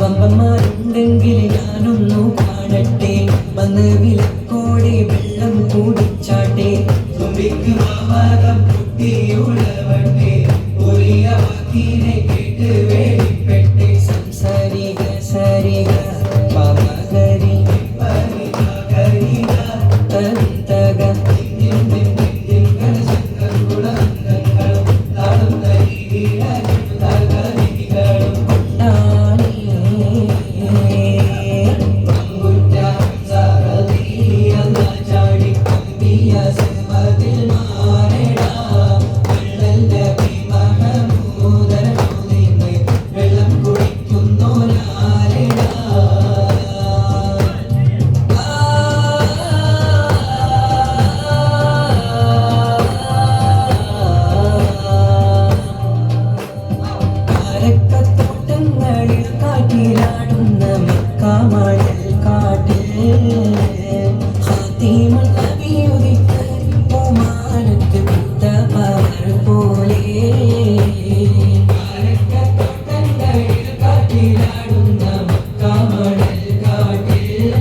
വമ്പന്മാരുണ്ടെങ്കിൽ ഞാനൊന്നു കാണട്ടെ വന്ന് വിലക്കോടെ വെള്ളം കൂടിച്ചാട്ടെ. തുമ്പിക്ക് വാവാകം പൊട്ടിയുള്ളവട്ടെ ഒരിയ വാക്കിനെ കേട്ട് വേടി കമൽ കാട്ടിൽ ഹാത്തിമൽ നബിയുദിക്കുമാരത്ത് വിട്ടവർ പോലെ. കാട്ടിലാടുന്ന കമൽ കാട്ടിൽ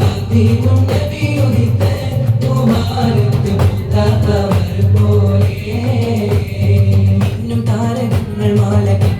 ഹാത്തിമൽ നബിയുദിക്കുമാരത്ത് വിട്ടവർ പോലെ. ഇന്നും താരകങ്ങൾ മാലകൾ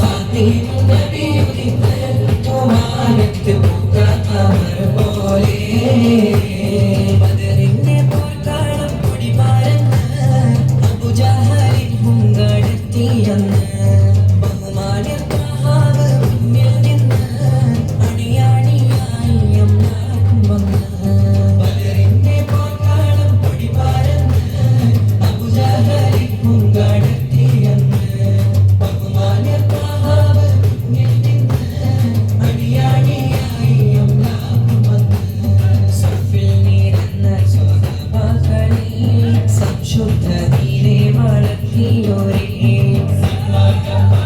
ปากนี้ Shuddha Dine Malakhi Yorin Sattva